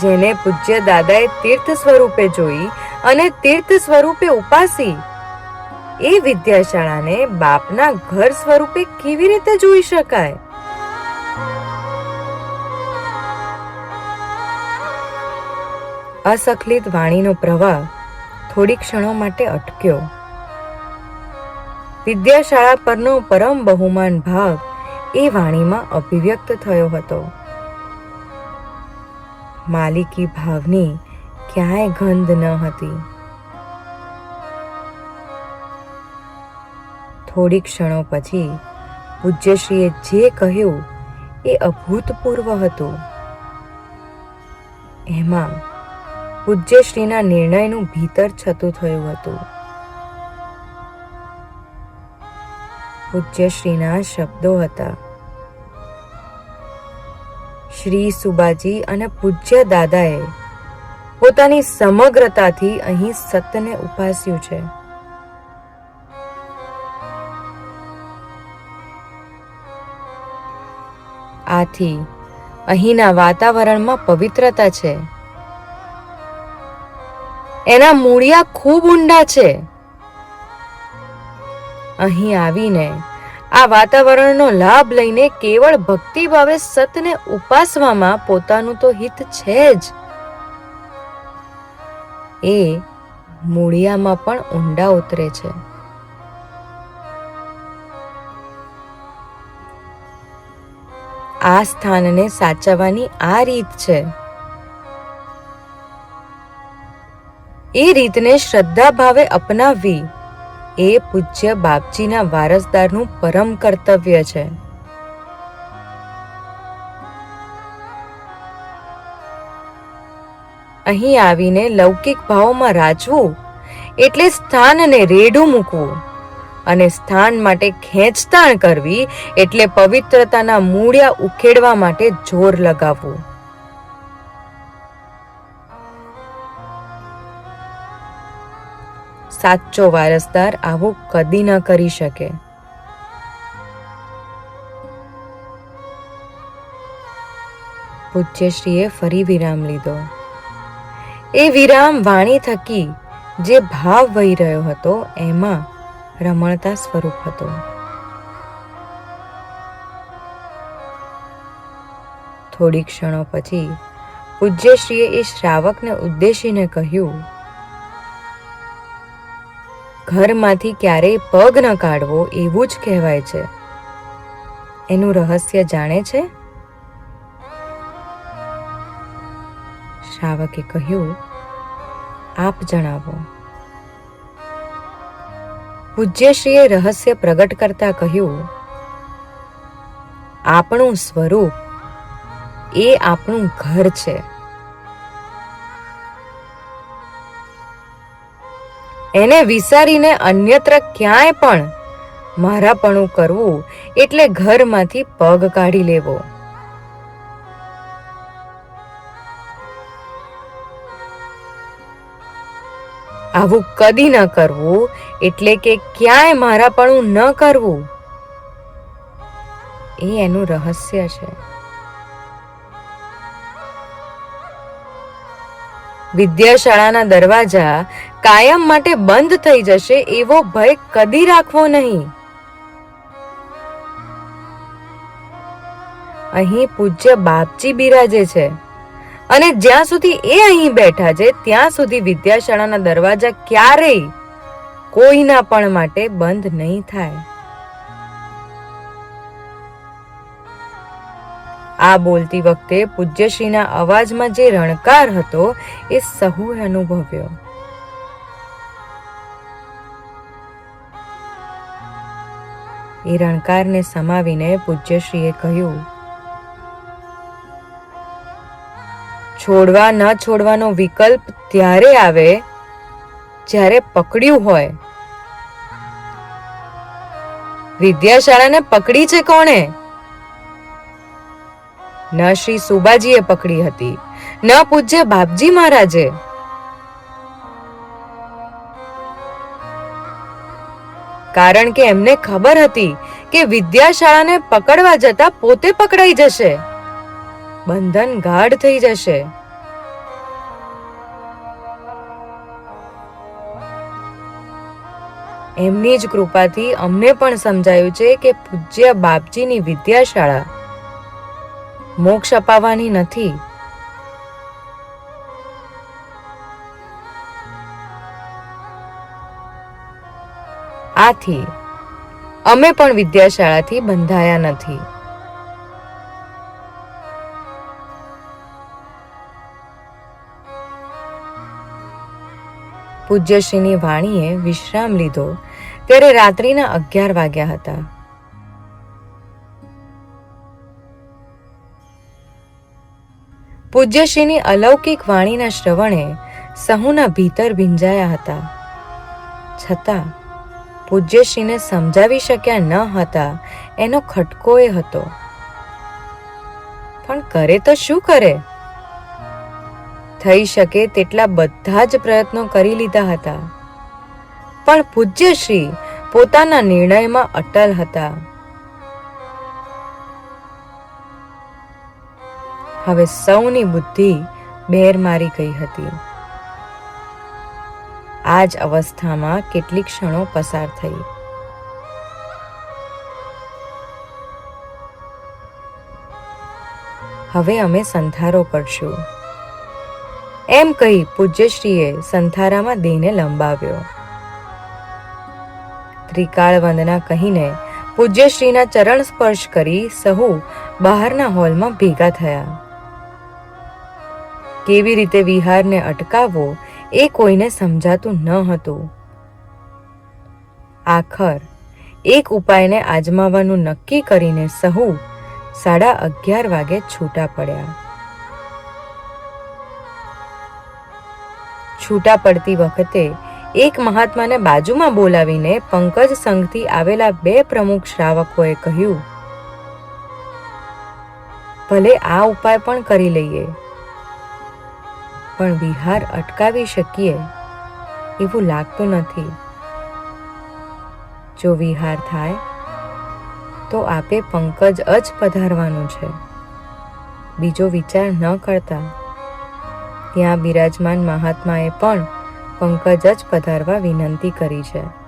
જેને પૂજ્ય દાદાએ તીર્થ સ્વરૂપે જોઈ અને તીર્થ સ્વરૂપે ઉપાસી. એ વિદ્યાશાળાને બાપના ઘર સ્વરૂપે કેવી રીતે જોઈ શકાય? અસખલિત વાણીનો પ્રવાહ થોડી ક્ષણો માટે અટક્યો. વિદ્યાશાળા પરનો પરમ બહુમાન ભાવ એ વાણીમાં અભિવ્યક્ત થયો હતો. માલિકી ભાવની ક્યાંય ગંધ ન હતી. થોડી ક્ષણો પછી પૂજ્યશ્રીએ જે કહ્યું એ અભૂતપૂર્વ હતું. એમાં પૂજ્યશ્રીના નિર્ણયનું ભીતર છતું થયું હતું. પૂજ્યશ્રીના શબ્દો હતા. શ્રી સુબાજી અને પૂજ્ય દાદાએ પોતાની સમગ્રતાથી અહીં સત્યને ઉપાસ્યું છે. આથી અહીંના વાતાવરણમાં પવિત્રતા છે. એના મૂળિયા ખૂબ ઊંડા છે. અહીં આવીને આ વાતાવરણનો લાભ લઈને કેવળ ભક્તિ ભાવે સતને ઉપાસવામાં પોતાનું તો હિત છે જ. એ મૂળિયામાં પણ ઊંડા ઉતરે છે. આ સ્થાનને સાચવવાની આ રીત છે. એ રીતને શ્રદ્ધા ભાવે અપનાવવી. એ પૂજ્ય બાપજીના વારસદારનું પરમ કર્તવ્ય છે. અહીં આવીને લૌકિક ભાવોમાં રાજવું એટલે સ્થાનને રેડું મૂકવું અને સ્થાન માટે ખેંચતાણ કરવી એટલે પવિત્રતાના મૂળિયા ઉખેડવા માટે જોર લગાવવું. સાચો વારસદાર આવું કદી ન કરી શકે. પૂજ્યશ્રીએ ફરી વિરામ લીધો. એ વિરામ વાણી થકી જે ભાવ વહી રહ્યો હતો, એમાં રમણતા સ્વરૂપ હતો. થોડી ક્ષણો પછી પૂજ્યશ્રીએ એ શ્રાવકને ઉદ્દેશીને કહ્યું ઘરમાંથી ક્યારેય પગ ન કાઢવો એવું જ કહેવાય છે. એનું રહસ્ય જાણે છે? શ્રાવકે કહ્યું, આપ જણાવો. પૂજ્યશ્રીએ રહસ્ય પ્રગટ કરતા કહ્યું, આપણું સ્વરૂપ એ આપણું ઘર છે. એને વિસારીને અન્યત્ર ક્યાંય પણ મારાપણું કરવું એટલે ઘરમાંથી પગ કાઢી લેવો. આવું કદી ન કરવું એટલે કે ક્યાંય મારાપણું ન કરવું. એ એનું રહસ્ય છે. વિદ્યાશાળાના દરવાજા કાયમ માટે બંધ થઈ જશે એવો ભય કદી રાખવો નહીં. અહીં પૂજ્ય બાપજી બિરાજે છે અને જ્યાં સુધી એ અહીં બેઠા છે, ત્યાં સુધી વિદ્યાશાળાના દરવાજા ક્યારેય કોઈના પણ માટે બંધ નહીં થાય. આ બોલતી વખતે પૂજ્યશ્રીના અવાજમાં જે રણકાર હતો, એ સહુએ અનુભવ્યો. એ રણકારને સમાવીને પૂજ્યશ્રીએ કહ્યું, છોડવા ન છોડવાનો વિકલ્પ ત્યારે આવે જ્યારે પકડ્યું હોય. વિદ્યાશાળાને પકડી છે કોણે? ન શ્રી સુબાજીએ પકડી હતી. ન પૂજ્ય બાપજી મહારાજે. કારણ કે એમને ખબર હતી કે વિદ્યાશાળાને પકડવા જતા પોતે પકડાઈ જશે. બંધન ગાઢ થઈ જશે. એમની જ કૃપાથી અમને પણ સમજાયું છે કે પૂજ્ય બાપજીની વિદ્યાશાળા મોક્ષ અપાવવાની નથી. આથી અમે પણ વિદ્યાશાળાથી બંધાયા નથી. પૂજ્યશ્રીની વાણીએ વિશ્રામ લીધો. ત્યારે રાત્રિના અગિયાર વાગ્યા હતા. પૂજ્યશ્રીની અલૌકિક વાણીના શ્રવણે સહુના ભીતર ભીંજાયા હતા. છતાં પૂજ્યશ્રીને સમજાવી શક્યા ન હતા એનો ખટકો એ હતો. પણ કરે તો શું કરે? થઈ શકે તેટલા બધા જ પ્રયત્નો કરી લીધા હતા. પણ પૂજ્યશ્રી પોતાના નિર્ણયમાં અટલ હતા. હવે સૌની બુદ્ધિ બેર મારી ગઈ હતી. આ જ અવસ્થામાં કેટલીક ક્ષણો પસાર થઈ. હવે અમે સંથારો કરશું. એમ કહી પૂજ્યશ્રીએ સંથારામાં દેહને લંબાવ્યો. ત્રિકાળ વંદના કહીને પૂજ્યશ્રીના ચરણ સ્પર્શ કરી સહુ બહારના હોલમાં ભેગા થયા. કેવી રીતે વિહારને અટકાવવો એ કોઈને સમજાતું ન હતું. આખર, એક ઉપાયને આજમાવાનું નક્કી કરીને સહુ સાડા અગિયાર વાગે છૂટા પડ્યા. છૂટા પડતી વખતે એક મહાત્માને બાજુમાં બોલાવીને પંકજ સંઘથી આવેલા બે પ્રમુખ શ્રાવકોએ કહ્યું, ભલે આ ઉપાય પણ કરી લઈએ. પણ વિહાર અટકાવી શકીએ એવું લાગતું નથી. જો વિહાર થાય, તો આપે પંકજ જ પધારવાનું છે. બીજો વિચાર ન કરતા. ત્યાં બિરાજમાન મહાત્માએ પણ પંકજ જ પધારવા વિનંતી કરી છે.